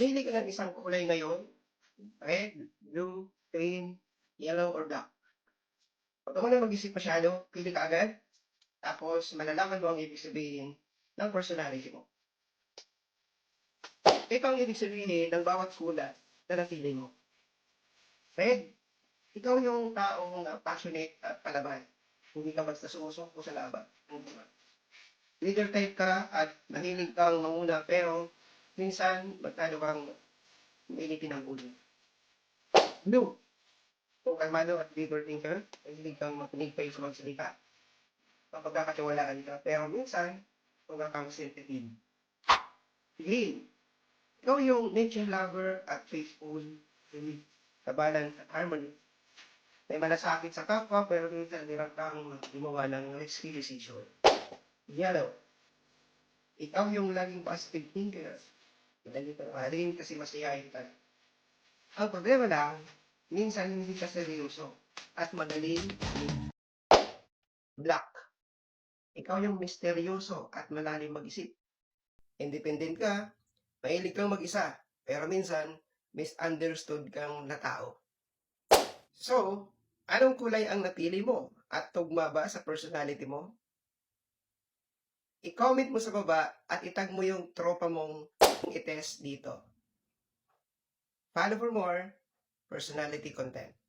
Pili ka ng isang kulay ngayon. Red, blue, green, yellow, or black. Huwag ka muna mag-isip masyado. Pili ka agad. Tapos, malalaman mo ang ibig sabihin ng personality mo. Ito ang ibig sabihin ng bawat kulay na napili mo. Red, ikaw yung taong passionate at palaban. Hindi ka basta sumusok sa laban. Leader type ka at mahilig kang manguna pero minsan magtalo kang mainitin ang ulo. Blue, kung kalmado at leader thinker, mahilig kang makinig pa yung magsalita. Mapagkakatiwalaan ka pero minsan kung kang sensitive. Green, ikaw yung nature lover at faithful, with kabalan at harmony. May malasakit sa kapwa pero minsan hirap kang gumawa ng decision. Yellow. Ikaw yung laging positive thinker. Madali ka rin kasi masiyahin ka. Ang problema lang, minsan hindi ka seryoso at madaling black. Ikaw yung misteryoso at malalim mag-isip. Independent ka, mahilig kang mag-isa, pero minsan misunderstood kang na tao. So, anong kulay ang napili mo at tugma ba sa personality mo? I-comment mo sa baba at itag mo yung tropa mong i-test dito. Follow for more personality content.